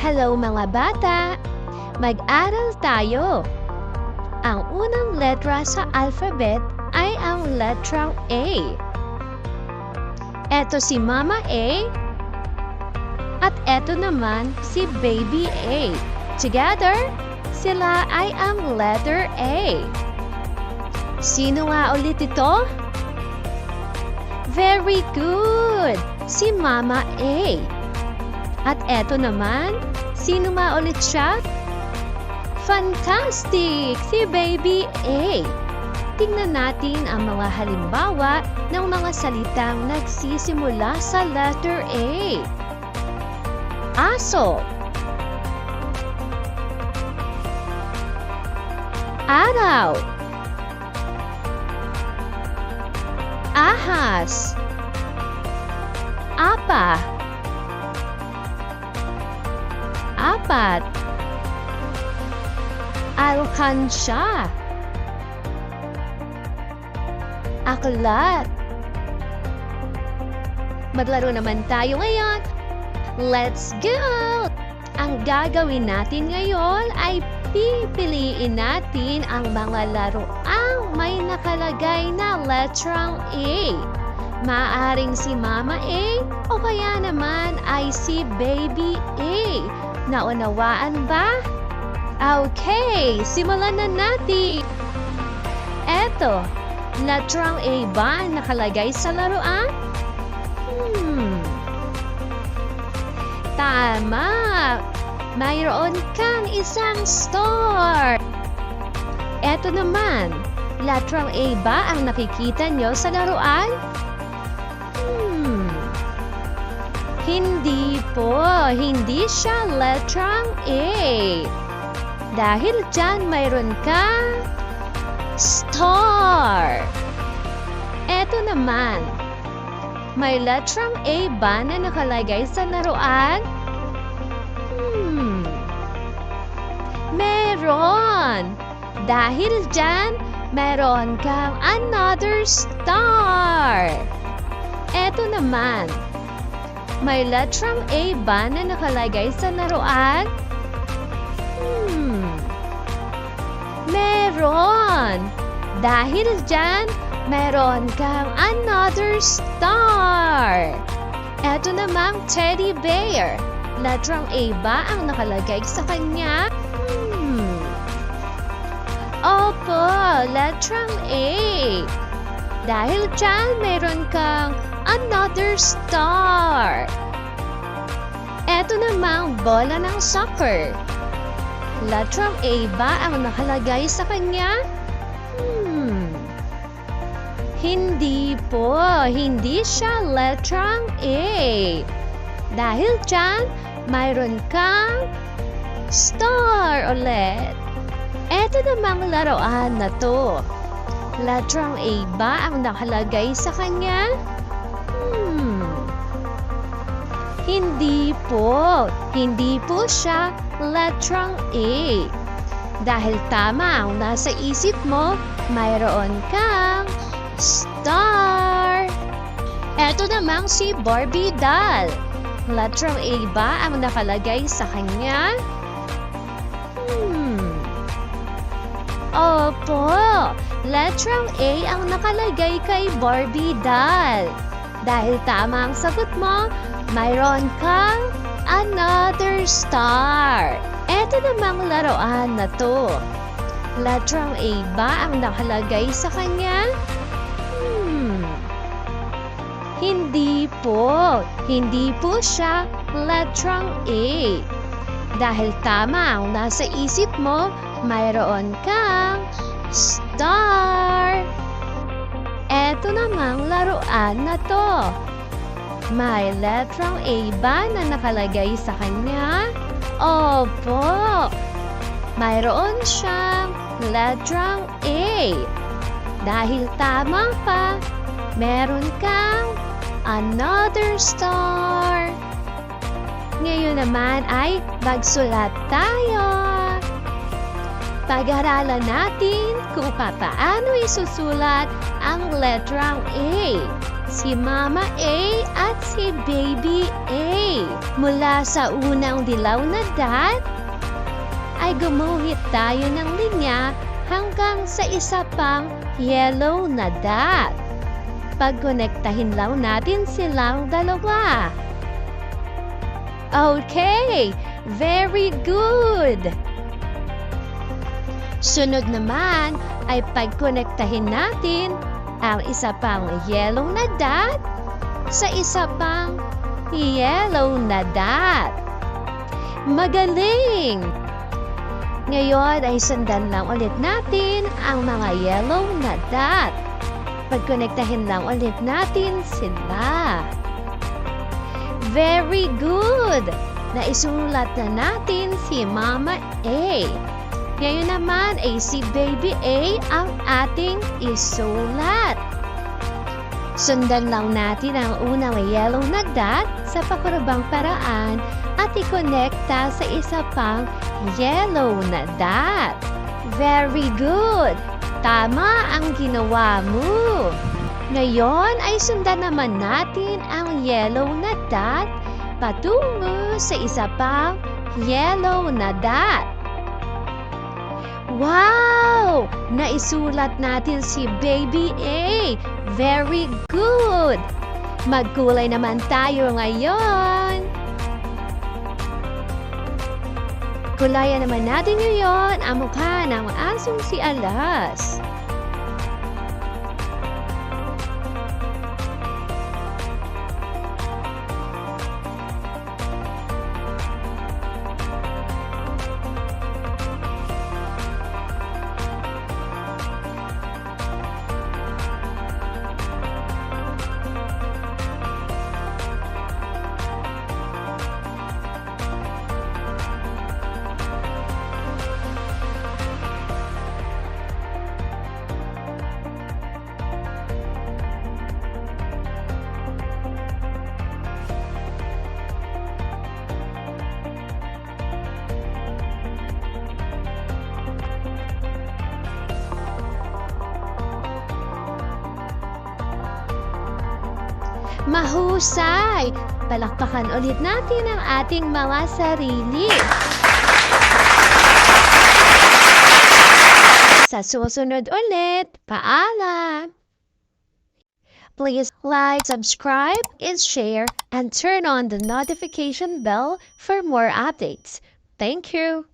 Hello mga bata! Mag-aral tayo! Ang unang letra sa alphabet ay ang letrang A. Eto si Mama A at eto naman si Baby A. Together, sila ay ang letter A. Sino nga ulit ito? Very good! Si Mama A. At eto naman, sino nga ulit siya? Fantastic! Si Baby A. Tingnan natin ang mga halimbawa ng mga salitang nagsisimula sa letter A. Aso Araw Ahas Apa Apat Alkansya Aklat Maglaro naman tayo ngayon. Let's go! Ang gagawin natin ngayon ay pipiliin natin ang mga laruang may nakalagay na letrang A. Maaring si Mama A o kaya naman ay si Baby A. Naunawaan ba? Okay, simulan na natin. Eto, letrang A ba ang nakalagay sa laruan? Hmm. Tama! Mayroon kang isang store! Eto naman, latrang A ba ang nakikita nyo sa laruan? Hindi po, hindi siya letrang A. Dahil dyan mayroon kang star. Eto naman, may letrang A ba na nakalagay sa laruan? Hmm. Meron! Dahil dyan, meron kang another star. Eto naman, may letrang A ba na nakalagay sa laruan? Hmm. Meron! Dahil dyan, meron kang another star. Eto namang teddy bear. Letrang A ba ang nakalagay sa kanya? Hmm. Opo, letrang A. Dahil dyan, meron kang star. Eto namang bola ng soccer. Letrang A ba ang nakalagay sa kanya? Hmm. Hindi po, hindi siya letrang A. Dahil dyan, mayroon kang star ulit. Eto namang laruan na to. Letrang A ba ang nakalagay sa kanya? Hmm. Hindi po. Hindi po siya letrang A. Dahil tama ang nasa isip mo, mayroon kang star. Eto namang si Barbie doll. Letrang A ba ang nakalagay sa kanya? Hmm. Opo, letrang A ang nakalagay kay Barbie doll. Dahil tama ang sagot mo, mayroon kang another star. Eto namang laruan na to. Letrang A ba ang nakalagay sa kanya? Hmm. Hindi po. Hindi po siya letrang A. Dahil tama ang nasa isip mo, mayroon kang star. Eto namang laruan na to. May letrang A ba na nakalagay sa kanya? Opo. Mayroon siyang letrang A. Dahil tama pa, meron kang another star. Ngayon naman ay magsulat tayo. Pag-aralan natin kung paano isusulat ang letrang A. si Mama A at si Baby A. Mula sa unang dilaw na dot, ay gumuhit tayo ng linya hanggang sa isa pang yellow na dot. Pagkonektahin lang natin silang dalawa. Okay, very good. Sunod naman ay pagkonektahin natin ang isa pang yellow na dot sa isa pang yellow na dot. Magaling! Ngayon ay sundan lang ulit natin ang mga yellow na dot. Pagkonektahin lang ulit natin sila. Very good! Naisulat na natin si Mama A. Ngayon naman ay si Baby A ang ating isulat. Sundan lang natin ang unang yellow na dot sa pakurabang paraan at ikonekta sa isa pang yellow na dot. Very good! Tama ang ginawa mo! Ngayon ay sundan naman natin ang yellow na dot patungo sa isa pang yellow na dot. Wow! Naisulat natin si Baby A. Very good! Magkulay naman tayo ngayon. Kulayan naman natin ngayon ang mukha ng asong si Alas. Mahusay! Palakpakan ulit natin ang ating mga sarili. Sa susunod ulit, paalam! Please like, subscribe, and share, and turn on the notification bell for more updates. Thank you!